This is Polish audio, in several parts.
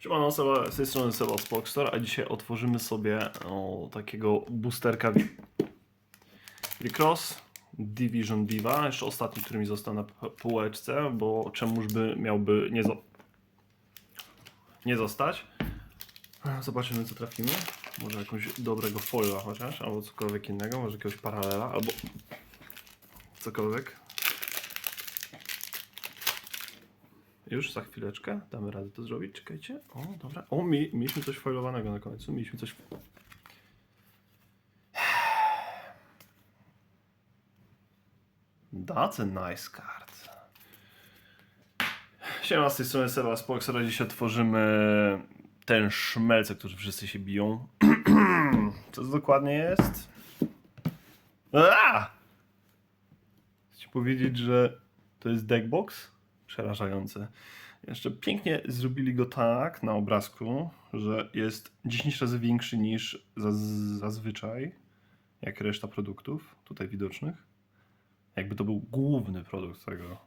Siemano, Seba, z tej strony Seba z Boxstar, a dzisiaj otworzymy sobie o, takiego boosterka Wi- Cross Division Diva, jeszcze ostatni, który mi został na półeczce, bo czemuż by miałby nie, nie zostać. Zobaczymy co trafimy. Może jakąś dobrego foila chociaż, albo cokolwiek innego, może jakiegoś paralela, albo cokolwiek. Już za chwileczkę damy radę to zrobić. Czekajcie. O, dobra. O, mi, mieliśmy coś foilowanego na końcu. Mieliśmy coś. That's a nice card. Siema, z tej strony Seba z Polksora. Dziś otworzymy ten szmelce, którzy wszyscy się biją. Co to dokładnie jest? Aaa! Chcę powiedzieć, że to jest deckbox? Przerażające. Jeszcze pięknie zrobili go tak na obrazku, że jest 10 razy większy niż zaz- zazwyczaj, jak reszta produktów tutaj widocznych. Jakby to był główny produkt tego,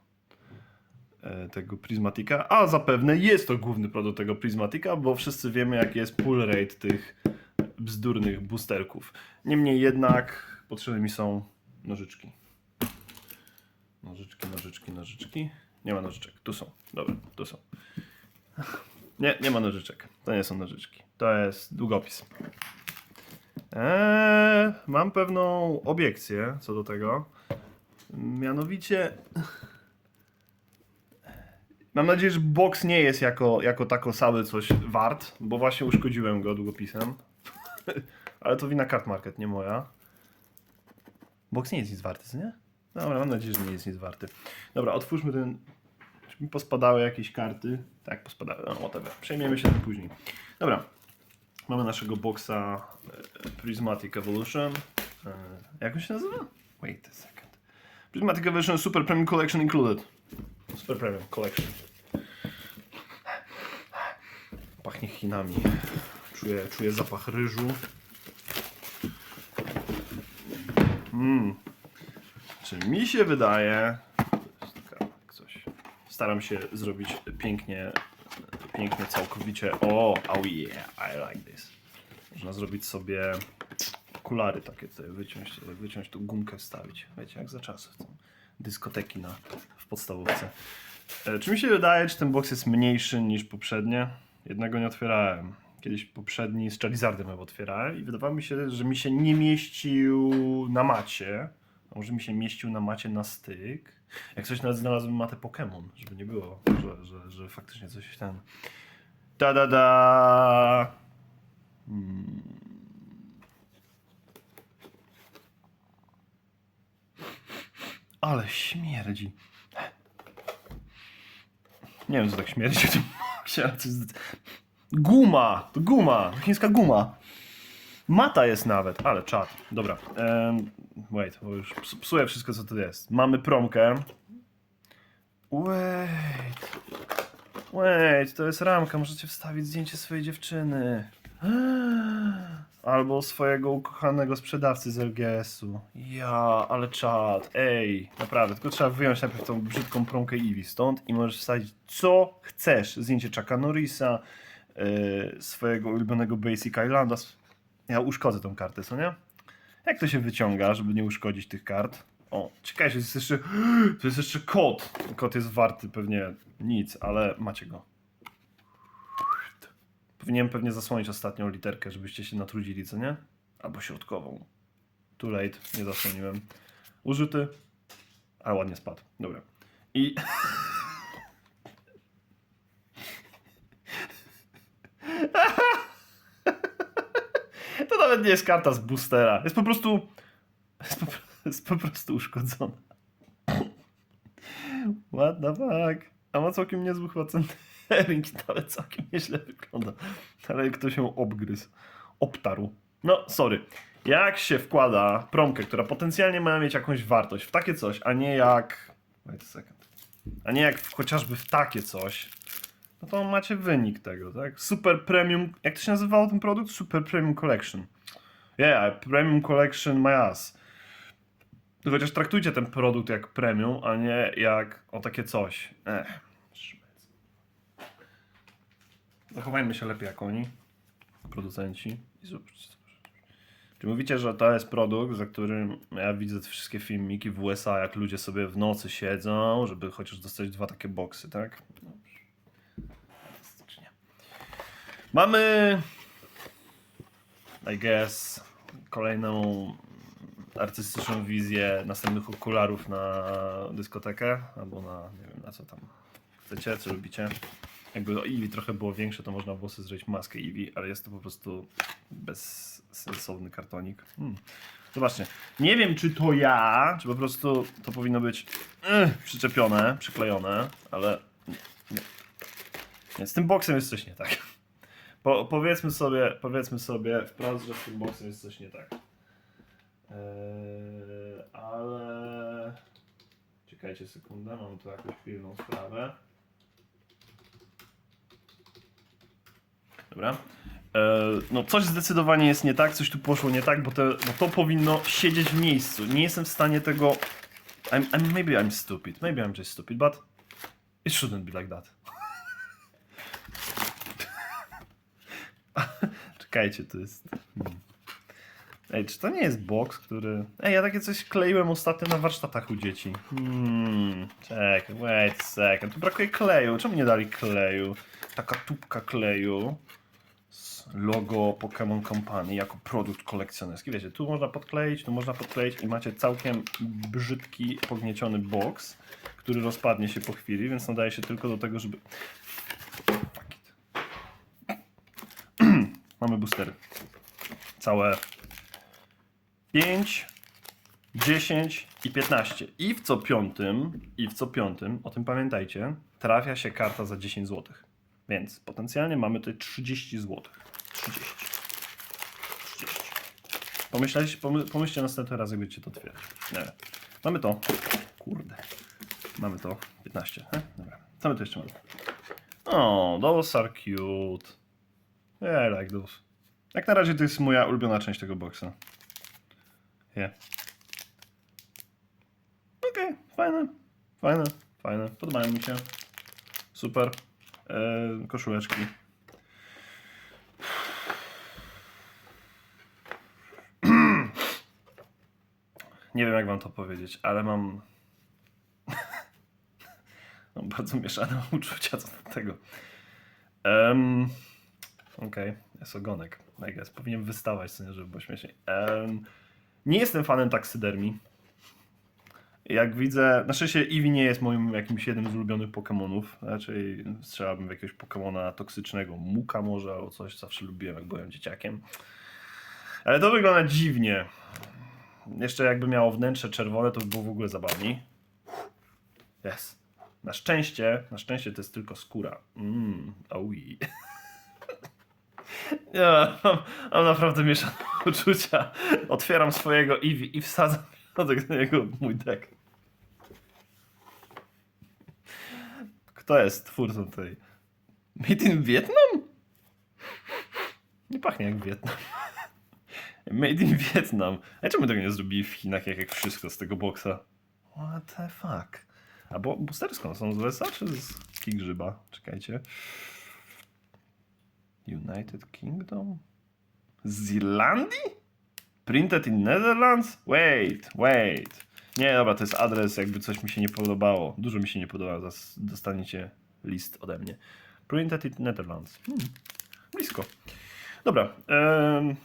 e, tego Prismatika, a zapewne jest to główny produkt tego Prismatika, bo wszyscy wiemy jaki jest pull rate tych bzdurnych boosterków. Niemniej jednak potrzebne mi są nożyczki. Nożyczki, nożyczki, nożyczki. Nie ma nożyczek. Tu są. Dobra, tu są. Nie, nie ma nożyczek. To nie są nożyczki. To jest długopis. Eee, mam pewną obiekcję co do tego. Mianowicie. Mam nadzieję, że box nie jest jako, jako tako cały coś wart, bo właśnie uszkodziłem go długopisem. Ale to wina Card Market, nie moja. Box nie jest nic warty, nie? Dobra, mam nadzieję, że nie jest nic warty. Dobra, otwórzmy ten. Czy mi pospadały jakieś karty? Tak, pospadały. No, whatever. Przejmiemy się tym później. Dobra. Mamy naszego boxa e, Prismatic Evolution. E, Jak on się nazywa? Wait a second. Prismatic Evolution Super Premium Collection Included. Super Premium Collection. Pachnie Chinami. Czuję, czuję zapach ryżu. Mm. Czy mi się wydaje, coś, staram się zrobić pięknie, pięknie całkowicie, o, oh yeah, I like this. Można zrobić sobie okulary takie tutaj, wyciąć, wyciąć tu gumkę wstawić, wiecie, jak za czasów, dyskoteki na, w podstawówce. E, Czy mi się wydaje, czy ten box jest mniejszy niż poprzednie? Jednego nie otwierałem. Kiedyś poprzedni z Charizardem otwierałem i wydawało mi się, że mi się nie mieścił na macie. Może mi się mieścił na macie na styk. Jak coś nawet znalazłem matę Pokémon, żeby nie było, że, że, że faktycznie coś ten. Da da da. Hmm. Ale śmierdzi. Nie wiem, co tak śmierdzi w tym. Guma! To guma! Chińska guma. Mata jest nawet, ale czad. Dobra. Um, wait, bo już ps- psuję wszystko, co tu jest. Mamy promkę. Wait. Wait, to jest ramka. Możecie wstawić zdjęcie swojej dziewczyny. Albo swojego ukochanego sprzedawcy z LGS-u. Ja, ale czad. Ej, naprawdę. Tylko trzeba wyjąć najpierw tą brzydką promkę Eevee stąd i możesz wstawić co chcesz. Zdjęcie Chucka Norrisa, yy, swojego ulubionego Basic Islanda. Ja uszkodzę tą kartę, co nie? Jak to się wyciąga, żeby nie uszkodzić tych kart? O, ciekawe, że jest jeszcze. To jest jeszcze kod. Kod jest warty pewnie nic, ale macie go. Powinienem pewnie zasłonić ostatnią literkę, żebyście się natrudzili, co nie? Albo środkową. Too late, nie zasłoniłem. Użyty, ale ładnie spadł. Dobra. I. To nawet nie jest karta z boostera. Jest po prostu. Jest po, jest po prostu uszkodzona. What the fuck? A ma całkiem niezły chyba centering, nawet całkiem nieźle wygląda. Ale ktoś ją obgryzł. Obtarł. No, sorry. Jak się wkłada promkę, która potencjalnie ma mieć jakąś wartość w takie coś, a nie jak. Wait a second. A nie jak chociażby w takie coś, no to macie wynik tego, tak? Super Premium, jak to się nazywało ten produkt? Super Premium Collection. Yeah, Premium Collection my ass. No Chociaż traktujcie ten produkt jak premium, a nie jak o takie coś. Ech. Zachowajmy się lepiej jak oni, producenci. Czy mówicie, że to jest produkt, za którym ja widzę te wszystkie filmiki w USA, jak ludzie sobie w nocy siedzą, żeby chociaż dostać dwa takie boksy, tak? Dobrze. Mamy, I guess, kolejną artystyczną wizję następnych okularów na dyskotekę, albo na, nie wiem, na co tam chcecie, co lubicie. Jakby Eevee trochę było większe, to można było sobie zrobić maskę Eevee, ale jest to po prostu bezsensowny kartonik. Hmm. Zobaczcie, nie wiem czy to ja, czy po prostu to powinno być eh, przyczepione, przyklejone, ale nie. nie. Z tym boksem jest coś nie tak. Po, powiedzmy sobie, powiedzmy sobie wprost, że z tym boksem jest coś nie tak. Eee, ale czekajcie sekundę, mam tu jakąś pilną sprawę. Dobra. Eee, no coś zdecydowanie jest nie tak, coś tu poszło nie tak, bo, te, bo to powinno siedzieć w miejscu. Nie jestem w stanie tego... I'm, I'm, maybe I'm stupid, maybe I'm just stupid, but it shouldn't be like that. Czekajcie, to jest... Hmm. Ej, czy to nie jest box, który... Ej, ja takie coś kleiłem ostatnio na warsztatach u dzieci. Hmm, czekaj, wait a second. Tu brakuje kleju. Czemu nie dali kleju? Taka tubka kleju z logo Pokémon Company jako produkt kolekcjonerski. Wiecie, tu można podkleić, tu można podkleić i macie całkiem brzydki, pognieciony box, który rozpadnie się po chwili, więc nadaje się tylko do tego, żeby... Mamy boostery. Całe 5, 10 i 15. I w co piątym, i w co piątym, o tym pamiętajcie, trafia się karta za 10 zł. Więc potencjalnie mamy tutaj 30 zł. 30. 30. Pomyśleliście, pomy, pomyślcie następny raz, jak będziecie to otwierać. Nie. Mamy to. Kurde. Mamy to. 15. E? Dobra. Co my tu jeszcze mamy? O, those are cute. Yeah, I like those. Jak na razie to jest moja ulubiona część tego boxa. Yeah. Okej, fajne, fajne, fajne. Podobają mi się. Super. Eee, koszuleczki. Nie wiem jak wam to powiedzieć, ale mam... mam bardzo mieszane uczucia co do tego. Um, Okej, jest ogonek. I guess. Powinien wystawać, co nie, żeby było śmieszniej. Em, nie jestem fanem taksydermii. Jak widzę, na szczęście Eevee nie jest moim jakimś jednym z ulubionych Pokémonów. Raczej strzelałbym w jakiegoś Pokémona toksycznego, Muka może, albo coś, zawsze lubiłem, jak byłem dzieciakiem. Ale to wygląda dziwnie. Jeszcze jakby miało wnętrze czerwone, to by było w ogóle zabawniej. Jest. Na szczęście, na szczęście to jest tylko skóra. Mmm, aui. Ja mam, mam naprawdę mieszane uczucia. Otwieram swojego Eevee i wsadzam środek do niego mój deck. Kto jest twórcą tej? Made in Vietnam? Nie pachnie jak Wietnam. Made in Vietnam. A czemu tego nie zrobili w Chinach, jak, jak wszystko z tego boksa? What the fuck? A bo boostery skąd są? Z USA czy z Kigrzyba? Czekajcie. United Kingdom? Z Irlandii? Printed in Netherlands? Wait, wait. Nie, dobra, to jest adres, jakby coś mi się nie podobało. Dużo mi się nie podoba, zaraz dostaniecie list ode mnie. Printed in Netherlands. Hmm, blisko. Dobra. em,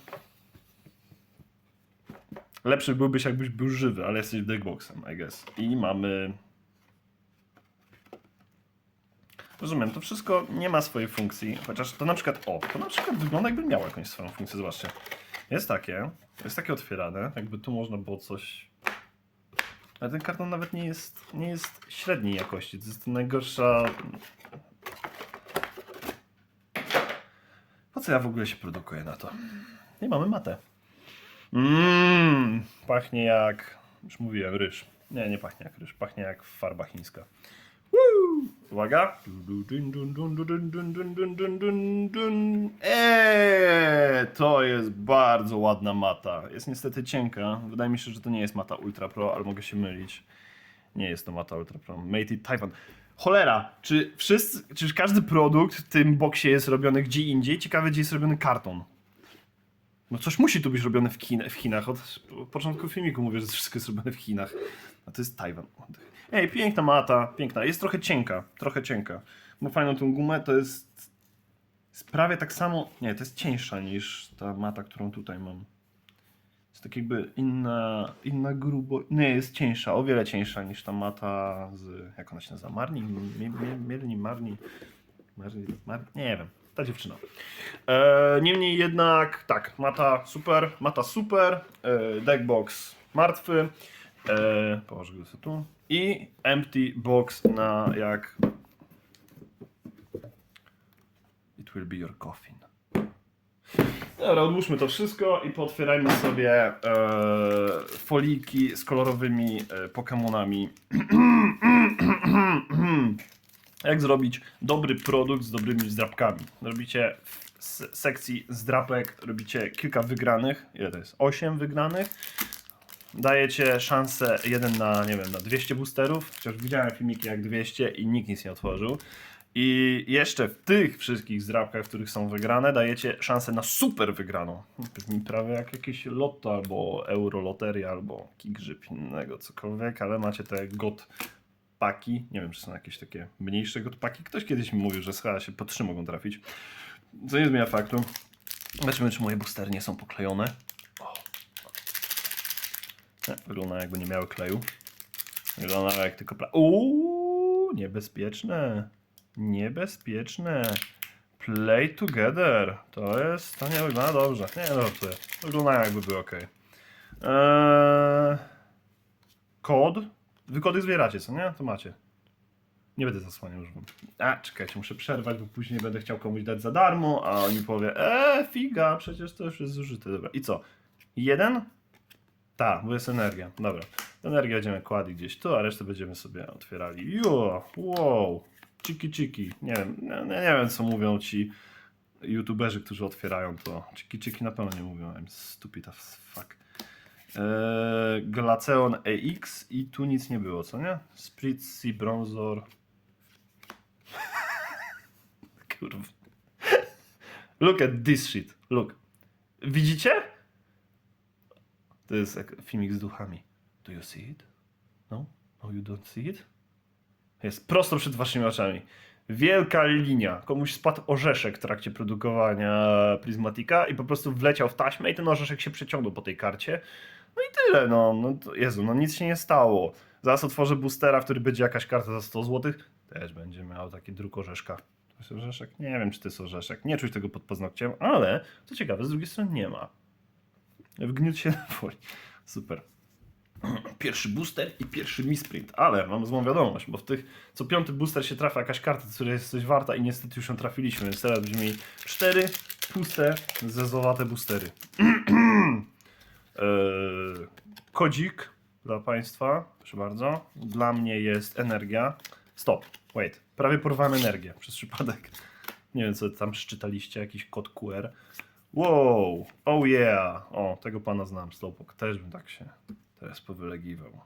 Lepszy byłbyś, jakbyś był żywy, ale jesteś deckboxem, I guess. I mamy Rozumiem, to wszystko nie ma swojej funkcji, chociaż to na przykład, o, to na przykład wygląda jakby miało jakąś swoją funkcję, zobaczcie. Jest takie, jest takie otwierane, jakby tu można było coś... Ale ten karton nawet nie jest, nie jest średniej jakości, to jest najgorsza... Po co ja w ogóle się produkuję na to? Nie mamy matę. Mmm, pachnie jak, już mówiłem, ryż. Nie, nie pachnie jak ryż, pachnie jak farba chińska. Uwaga. Eee, to jest bardzo ładna mata. Jest niestety cienka. Wydaje mi się, że to nie jest mata Ultra Pro, ale mogę się mylić. Nie jest to mata Ultra Pro. Made in Taiwan. Cholera, czy wszyscy, czy każdy produkt w tym boksie jest robiony gdzie indziej? Ciekawe, gdzie jest robiony karton. No coś musi tu być robione w, Chin w Chinach. Od początku filmiku mówię, że wszystko jest robione w Chinach. A to jest Tajwan. Ej, piękna mata, piękna. Jest trochę cienka, trochę cienka. Bo fajną tą gumę to jest... jest prawie tak samo... Nie, to jest cieńsza niż ta mata, którą tutaj mam. Jest tak jakby inna, inna grubo... Nie, jest cieńsza, o wiele cieńsza niż ta mata z... Jak ona się nazywa? Marni? Mie- Mie- Mielni? Marni? Marni? Mar... Nie wiem. Ta dziewczyna. E, niemniej jednak, tak, mata super, mata super, e, deckbox martwy, e, położę go sobie tu i empty box na jak it will be your coffin. Dobra, odłóżmy to wszystko i potwierajmy sobie e, foliki z kolorowymi e, Pokemonami. Jak zrobić dobry produkt z dobrymi zdrapkami? Robicie s- sekcji zdrapek, robicie kilka wygranych. Ile to jest? 8 wygranych. Dajecie szansę 1 na, nie wiem, na 200 boosterów. Chociaż widziałem filmiki jak 200 i nikt nic nie otworzył. I jeszcze w tych wszystkich zdrapkach, w których są wygrane, dajecie szansę na super wygraną. Brzmi prawie jak jakieś lotto, albo euroloteria, albo kigrzyb innego, cokolwiek, ale macie te got paki. Nie wiem, czy są jakieś takie mniejsze got paki. Ktoś kiedyś mi mówił, że chyba się po trzy mogą trafić. Co nie zmienia faktu. Zobaczymy, czy moje boostery nie są poklejone. O. Nie, wygląda jakby nie miały kleju. Wygląda jak tylko pla... Uuu, niebezpieczne. Niebezpieczne. Play together. To jest. To nie wygląda dobrze. Nie, no to wyglądają jakby były ok. Eee, kod. Wy kody zbieracie, co nie? To macie. Nie będę zasłaniał już. wam. A, czekajcie, muszę przerwać, bo później będę chciał komuś dać za darmo, a oni powie, eee, figa, przecież to już jest zużyte. Dobra, i co? Jeden? Tak, bo jest energia. Dobra. Energię będziemy kładli gdzieś tu, a resztę będziemy sobie otwierali. Jo, wow. Ciki ciki. Nie wiem, nie, nie wiem co mówią ci youtuberzy, którzy otwierają to. Ciki ciki na pewno nie mówią. I'm stupid as fuck. Eee, Glaceon EX i tu nic nie było, co nie? Spritzy, Bronzor. Kurwa. Look at this shit. Look. Widzicie? To jest jak filmik z duchami. Do you see it? No? No you don't see it? Jest prosto przed waszymi oczami. Wielka linia. Komuś spadł orzeszek w trakcie produkowania Prismatika i po prostu wleciał w taśmę i ten orzeszek się przeciągnął po tej karcie. No i tyle, no. no to, Jezu, no nic się nie stało. Zaraz otworzę boostera, w który będzie jakaś karta za 100 zł. Też będzie miał taki druk orzeszka. To jest orzeszek? Nie wiem, czy to jest orzeszek. Nie czuć tego pod paznokciem, ale co ciekawe, z drugiej strony nie ma. Wgniótł się na woli. Super. Pierwszy booster i pierwszy misprint, ale mam złą wiadomość, bo w tych co piąty booster się trafia jakaś karta, która jest coś warta i niestety już ją trafiliśmy, więc teraz będziemy mieli cztery puste, zezowate boostery. Eee, kodzik dla Państwa, proszę bardzo. Dla mnie jest energia. Stop, wait. Prawie porwałem energię przez przypadek. Nie wiem, co tam szczytaliście, jakiś kod QR. Wow, oh yeah. O, tego pana znam, Slowpoke. Też bym tak się teraz powylegiwał.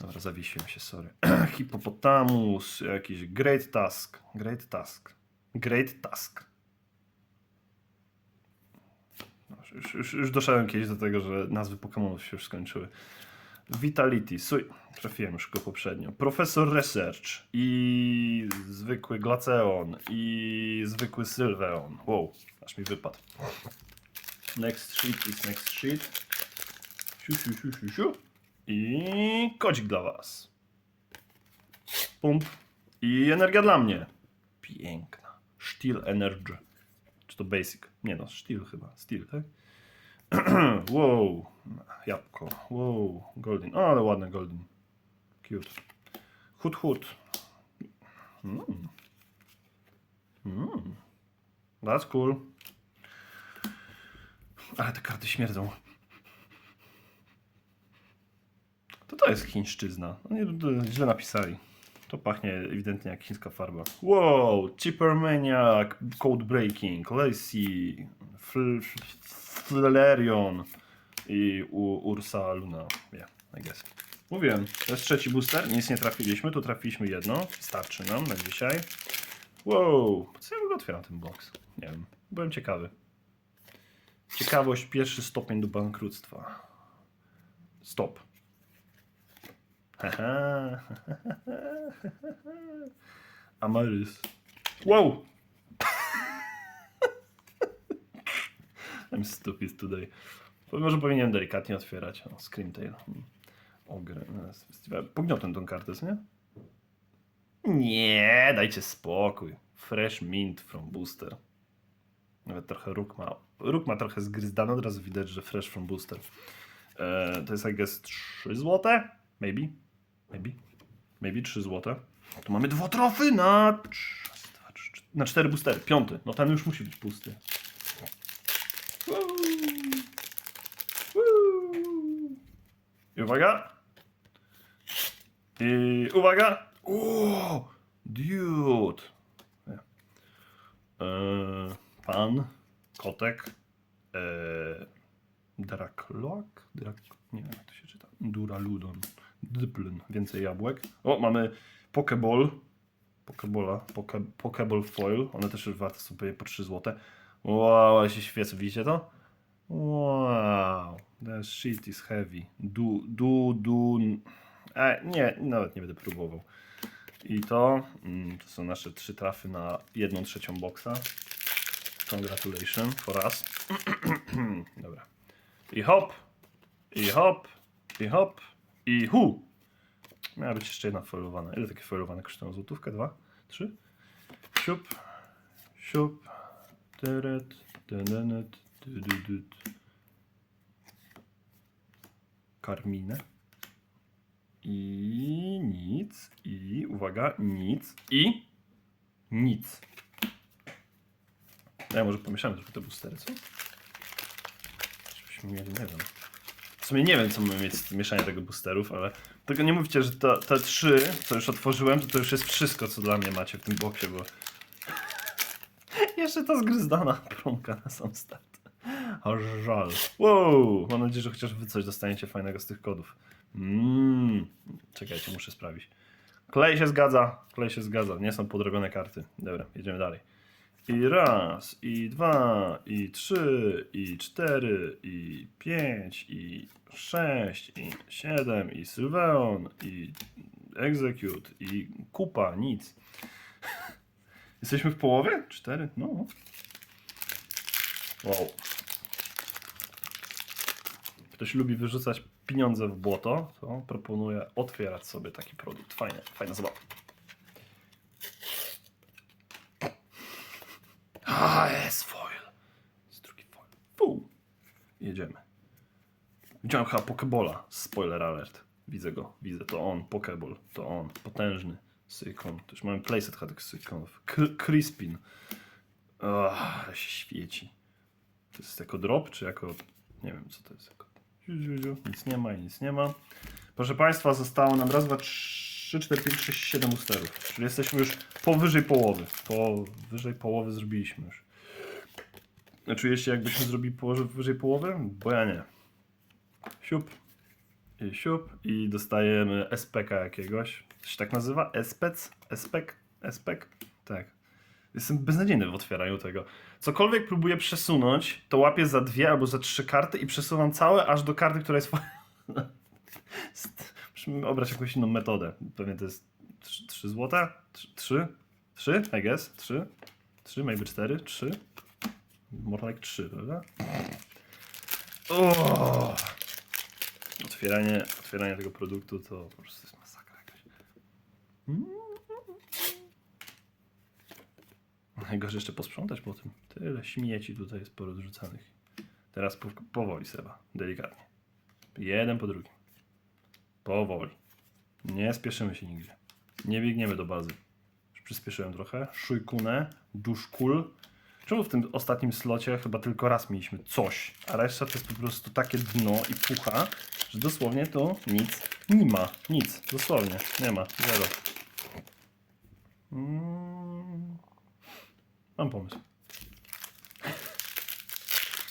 Dobra, zawiesiłem się, sorry. Hipopotamus, jakiś Great Task. Great Task. Great Task. No, Już, już, już doszedłem kiedyś do tego, że nazwy Pokémonów się już skończyły. Vitality, suj, trafiłem już go poprzednio. Profesor Research i zwykły Glaceon i zwykły Sylveon. Wow, aż mi wypadł. Next sheet is next sheet. Siu, siu, siu, siu, siu. I kodzik dla was. Pump. I energia dla mnie. Piękna. Steel Energy. Czy to basic? Nie no, Steel chyba. Steel, tak? wow. Jabłko. Wow. Golden. O, ale ładne Golden. Cute. Hut, hut. Mm. Mm. That's cool. Ale te karty śmierdzą. To to jest chińszczyzna. No nie, źle napisali. To pachnie ewidentnie jak chińska farba. Wow, Cheaper Maniac, Code Breaking, Lacy, Fl- Flareon i U Ursa Luna. Yeah, I guess. Mówiłem, to jest trzeci booster, nic nie trafiliśmy, tu trafiliśmy jedno, starczy nam na dzisiaj. Wow, co ja w ogóle otwieram ten box? Nie wiem, byłem ciekawy. Ciekawość, pierwszy stopień do bankructwa. Stop. Amarys. Wow! I'm stupid today. Może powinienem delikatnie otwierać. O, Screamtail. Hmm. Ogry. no, Pogniotłem tą kartę, nie? Nie, dajcie spokój. Fresh mint from booster. Nawet trochę róg ma. Róg ma trochę zgryzdany, od razu widać, że fresh from booster. E, to jest I guess 3 złote? Maybe? Maybe? Maybe 3 złote. Tu mamy na... dwa, trzy, cztery- Na 4 boostery. Piąty. No ten już musi być pusty. I uwaga. I uwaga. O, dude. E, pan, kotek, e, Draklok? Drak... Nie wiem jak to się czyta. Duraludon. Dyplyn. Więcej jabłek. O, mamy Pokeball. Pokebola. Poke, Pokeball Foil. One też warte są po 3 zł. Wow, ale się świecą. Widzicie to? Wow. Shit is heavy. Du, du, du... E, nie, nawet nie będę próbował. I to, mm, to są nasze trzy trafy na jedną trzecią boksa. Congratulations for us. Dobra. I hop, i hop, i hop, i hu. Miała być jeszcze jedna foilowana. Ile takie foilowane kosztują? Złotówkę? Dwa? Trzy? Siup, siup, tyret, tynenet, tydydyd. Karminę. I nic, i uwaga, nic, i nic. Ja może pomieszamy trochę te boostery, co? Żebyśmy mieli, nie wiem. W sumie nie wiem, co mamy mieć z mieszania tego boosterów, ale tylko nie mówcie, że to, te trzy, co już otworzyłem, to to już jest wszystko, co dla mnie macie w tym boksie, bo jeszcze ta zgryzdana promka na sam start. Aż żal. Wow! Mam nadzieję, że chociaż wy coś dostaniecie fajnego z tych kodów. Mmm. Czekajcie, muszę sprawdzić. Klej się zgadza, klej się zgadza. Nie są podrobione karty. Dobra, jedziemy dalej. I raz, i dwa, i trzy, i cztery, i pięć, i sześć, i siedem, i Sylveon, i Execute, i kupa, nic. Jesteśmy w połowie? Cztery? No. Wow. Ktoś lubi wyrzucać pieniądze w błoto, to proponuję otwierać sobie taki produkt. Fajne, fajna zabawa. A, jest foil. Jest drugi foil. Fu. Jedziemy. Widziałem chyba Pokebola. Spoiler alert. Widzę go. Widzę. To on. Pokeball. To on. Potężny. Sykon. Już mamy playset tych sykonów. Crispin. Ach, się świeci. To jest jako drop, czy jako... Nie wiem, co to jest. Jako... Nic nie ma i nic nie ma. Proszę Państwa, zostało nam raz, dwa, trzy, cztery, pięć, sześć, siedem usterów. Czyli jesteśmy już powyżej połowy. Powyżej połowy zrobiliśmy już. Czujesz się jakbyśmy zrobili powyżej połowy? Bo ja nie. Siup. I siup. I dostajemy SPK jakiegoś. To się tak nazywa? SPEC? SPEK? SPEK? Tak. Jestem beznadziejny w otwieraniu tego. Cokolwiek próbuję przesunąć, to łapię za dwie albo za trzy karty i przesuwam całe aż do karty, która jest... St- Musimy obrać jakąś inną metodę. Pewnie to jest 3 złote? 3? 3? I guess? 3? 3, maybe 4? 3? More like 3, prawda? Otwieranie, otwieranie tego produktu to po prostu jest masakra jakaś. Najgorzej jeszcze posprzątać po tym. Tyle śmieci tutaj jest porozrzucanych. Teraz po, powoli Seba, delikatnie. Jeden po drugim. Powoli. Nie spieszymy się nigdzie. Nie biegniemy do bazy. Już przyspieszyłem trochę. Szujkunę, duszkul. Czemu w tym ostatnim slocie chyba tylko raz mieliśmy coś, a reszta to jest po prostu takie dno i pucha, że dosłownie to nic nie ma. Nic. Dosłownie. Nie ma. Zero. Mm. Mam pomysł.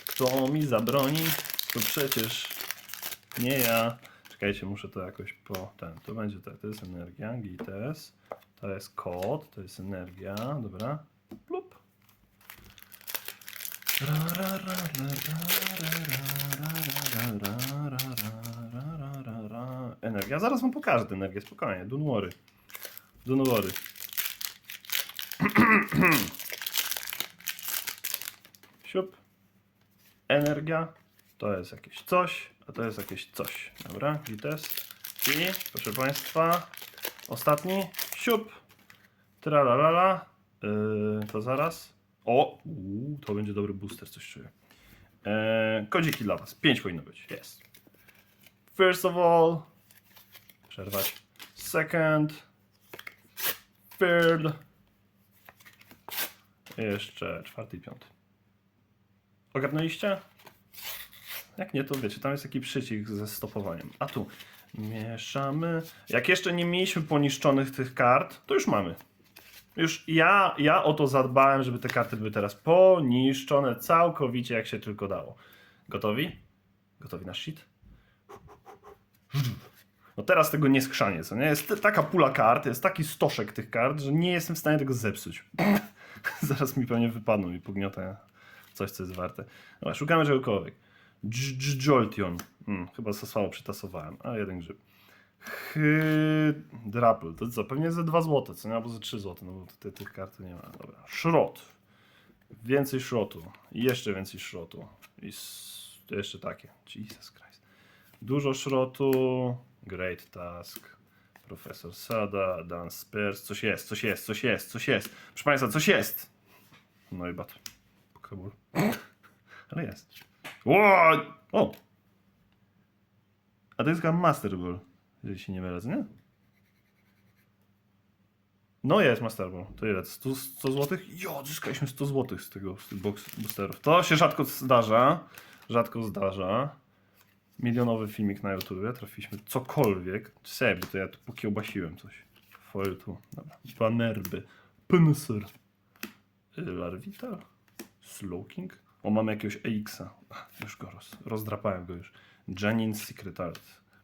Kto mi zabroni? To przecież nie ja. Czekajcie, muszę to jakoś po ten. To będzie tak, to jest energia, GITES. To jest kod, to jest energia, dobra. Plup. Energia, zaraz wam pokażę tę energię, spokojnie, don't worry. Don't worry. Siup. Energia to jest jakieś coś, a to jest jakieś coś. Dobra, gites. I proszę Państwa, ostatni. Siup. Tralalala. Yy, to zaraz. O, uu, to będzie dobry booster, coś czuję. Yy, kodziki dla Was. 5 powinno być. Jest. First of all. Przerwać. Second. Third. Jeszcze czwarty i piąty. Ogarnęliście? Jak nie, to wiecie, tam jest taki przycisk ze stopowaniem. A tu mieszamy. Jak jeszcze nie mieliśmy poniszczonych tych kart, to już mamy. Już ja, ja o to zadbałem, żeby te karty były teraz poniszczone całkowicie, jak się tylko dało. Gotowi? Gotowi na shit? No teraz tego nie skrzanie, co nie? Jest taka pula kart, jest taki stoszek tych kart, że nie jestem w stanie tego zepsuć. Zaraz mi pewnie wypadną i pogniotę coś, co jest warte. Dobra, szukamy czegokolwiek. Joltion. Hmm, chyba za słabo przytasowałem, a jeden grzyb. Hydrapl. To co? Pewnie ze 2 zł, co nie? Albo ze 3 zł, no bo tutaj tych kart nie ma. Dobra. Szrot. Więcej szrotu. Jeszcze więcej szrotu. I jeszcze takie. Jesus Christ. Dużo szrotu. Great Task. Profesor Sada. Dan Spears. Coś jest, coś jest, coś jest, coś jest. Proszę Państwa, coś jest. No i bat. Pokeball. Ale jest. O! o! A to jest chyba Master Ball, jeżeli się nie mylę, nie? No jest Master Ball. To ile? 100, 100 zł? Jo, odzyskaliśmy 100 zł z tego, z tych box, boosterów. To się rzadko zdarza. Rzadko zdarza. Milionowy filmik na YouTubie. Trafiliśmy cokolwiek. Serio, to ja tu pokiełbasiłem coś. Foil tu. Dobra. Banerby. Pincer. Larvital. Slowking. O, mamy jakiegoś EX-a. Już go roz, rozdrapałem go już. Janin's Secret Art.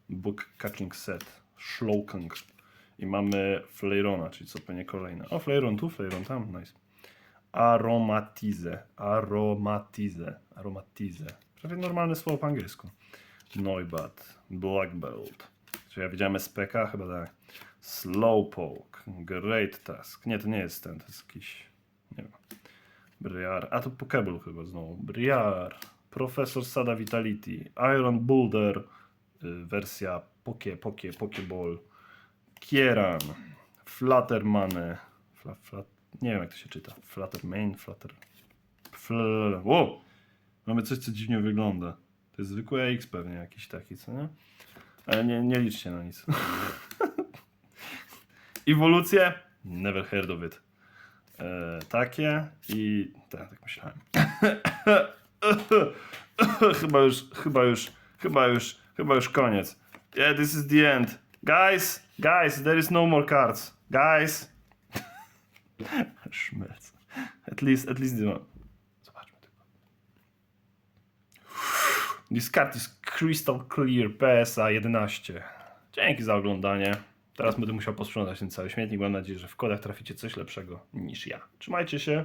Book Catching Set. Slowking. I mamy Flayrona, czyli co pewnie kolejne. O, Flayron tu, Flayron tam, nice. Aromatize. Aromatize. Aromatize. Prawie normalne słowo po angielsku. Noibat. Black Belt. Czy ja widziałem SPK? Chyba tak. Slowpoke. Great Task. Nie, to nie jest ten, to jest jakiś... Nie wiem. Briar. A to Pokeball chyba znowu. Briar. Profesor Sada Vitality. Iron Boulder. Y, wersja Poke, Poke, Pokeball. Kieran. Fluttermane. Fla, flat, nie wiem jak to się czyta. Fluttermane, Flutter. Fl, wow! Mamy coś co dziwnie wygląda. To jest zwykły X pewnie jakiś taki, co nie? Ale nie, nie liczcie na nic. Ewolucje? Never heard of it. E, takie i tak, tak myślałem. chyba już, chyba już, chyba już, chyba już koniec. Yeah, this is the end. Guys, guys, there is no more cards. Guys. Szmelc. At least, at least the one. Zobaczmy tylko. This card is crystal clear PSA 11. Dzięki za oglądanie. Teraz będę musiał posprzątać ten cały śmietnik. Mam nadzieję, że w kodach traficie coś lepszego niż ja. Trzymajcie się.